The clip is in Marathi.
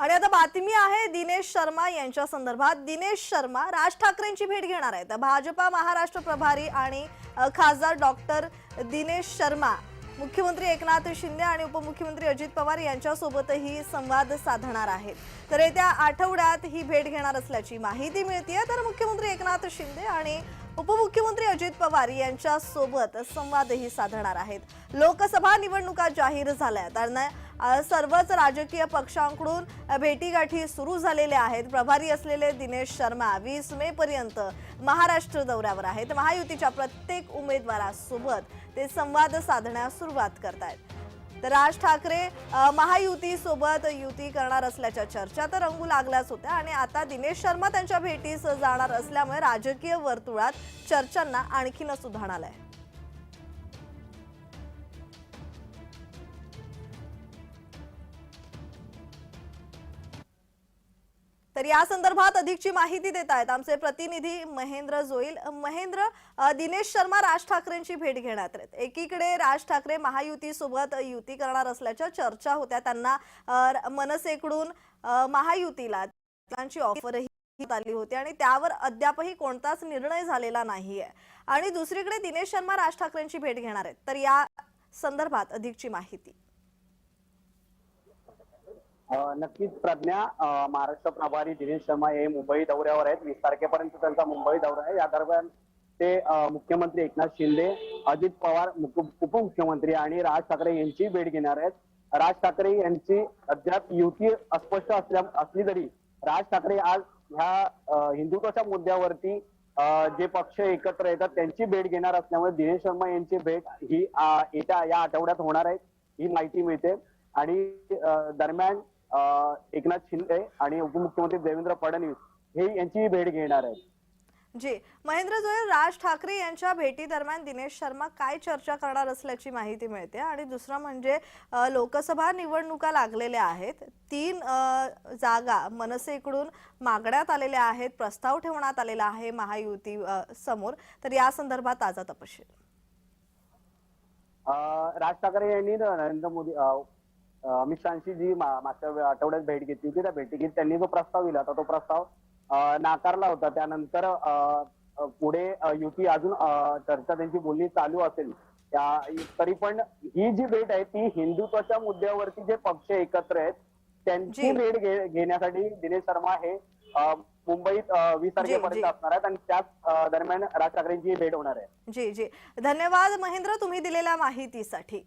आणि आता बातमी आहे दिनेश शर्मा यांच्या संदर्भात. दिनेश शर्मा राज ठाकरेंची भेट घेणार आहेत. भाजपा महाराष्ट्र प्रभारी आणि खासदार डॉक्टर दिनेश शर्मा मुख्यमंत्री एकनाथ शिंदे आणि उपमुख्यमंत्री अजित पवार यांच्यासोबतही संवाद साधणार आहेत. तर येत्या आठवड्यात ही भेट घेणार असल्याची माहिती मिळते तर मुख्यमंत्री एकनाथ शिंदे आणि उपमुख्यमंत्री अजित पवार यांच्यासोबत संवादही साधणार आहेत. लोकसभा निवडणुका जाहीर झाल्या त्यांना सर्वच राजकीय पक्षांकडून भेटीगाठी सुरू झालेल्या आहेत. प्रभारी असलेले दिनेश शर्मा वीस मे पर्यंत महाराष्ट्र दौऱ्यावर आहेत. महायुतीच्या प्रत्येक उमेदवारासोबत ते संवाद साधण्यास सुरुवात करतायत. तर राज ठाकरे महायुतीसोबत युती करणार असल्याच्या चर्चा तर रंगू लागल्याच होत्या आणि आता दिनेश शर्मा त्यांच्या भेटीस जाणार असल्यामुळे राजकीय वर्तुळात चर्चांना आणखीनच उधाण आलंय. तर या संदर्भात अधिकची माहिती देत आहेत आमचे प्रतिनिधी महेंद्र जोईल. महेंद्र दिनेश शर्मा राज ठाकरेंची भेट घेण्यात आहेत एकीकडे राज ठाकरे महायुती सोबत युती करणार असल्याच्या चर्चा होत्या. त्यांना मनसेकडून महायुतीला त्यांची ऑफरही आली होती आणि त्यावर अद्यापही कोणताच निर्णय झालेला नाहीये. आणि दुसरीकडे दिनेश शर्मा राज ठाकरेंची भेट घेणार आहेत. तर या संदर्भात अधिकची माहिती. नक्कीच प्रज्ञा महाराष्ट्र प्रभारी दिनेश शर्मा हे मुंबई दौऱ्यावर आहेत. वीस तारखेपर्यंत त्यांचा मुंबई दौरा आहे. या दरम्यान ते मुख्यमंत्री एकनाथ शिंदे अजित पवार उपमुख्यमंत्री आणि राज ठाकरे यांची भेट घेणार आहेत. राज ठाकरे यांची अद्याप युती अस्पष्ट असल्या असली तरी राज ठाकरे आज ह्या हिंदुत्वाच्या मुद्द्यावरती जे पक्ष एकत्र येतात त्यांची भेट घेणार असल्यामुळे दिनेश शर्मा यांची भेट ही येत्या या आठवड्यात होणार आहे. ही माहिती मिळते. आणि दरम्यान एकनाथ शिंदे आणि उपमुख्यमंत्री देवेंद्र फडणवीस हे यांची भेट घेणार आहेत. जी महेंद्र जोयल राज ठाकरे यांच्या भेटी दरम्यान दिनेश शर्मा काय चर्चा करणार असल्याची माहिती मिळते आणि दुसरं म्हणजे लोकसभा निवडणुका लागलेल्या आहेत. तीन जागा मनसेकडून मागण्यात आलेल्या आहेत प्रस्ताव ठेवण्यात आलेला आहे महायुती समोर. तर या संदर्भात ताजा तपशील. राज ठाकरे यांनी नरेंद्र मोदी अमित शहाशी जी मागच्या आठवड्यात भेट घेतली होती त्या भेटीत त्यांनी जो प्रस्ताव दिला होता तो प्रस्ताव नाकारला होता. त्यानंतर पुढे युती अजून चर्चा त्यांची बोलणी चालू असेल. तरी पण ही जी भेट आहे ती हिंदुत्वाच्या मुद्द्यावरती जे पक्ष एकत्र आहेत त्यांची. भेट घेण्यासाठी दिनेश शर्मा हे मुंबईत वीस तारखेपर्यंत. असणार आहेत आणि त्याच दरम्यान राज ठाकरेंची भेट होणार आहे. जी जी. धन्यवाद महेंद्र तुम्ही दिलेल्या माहितीसाठी.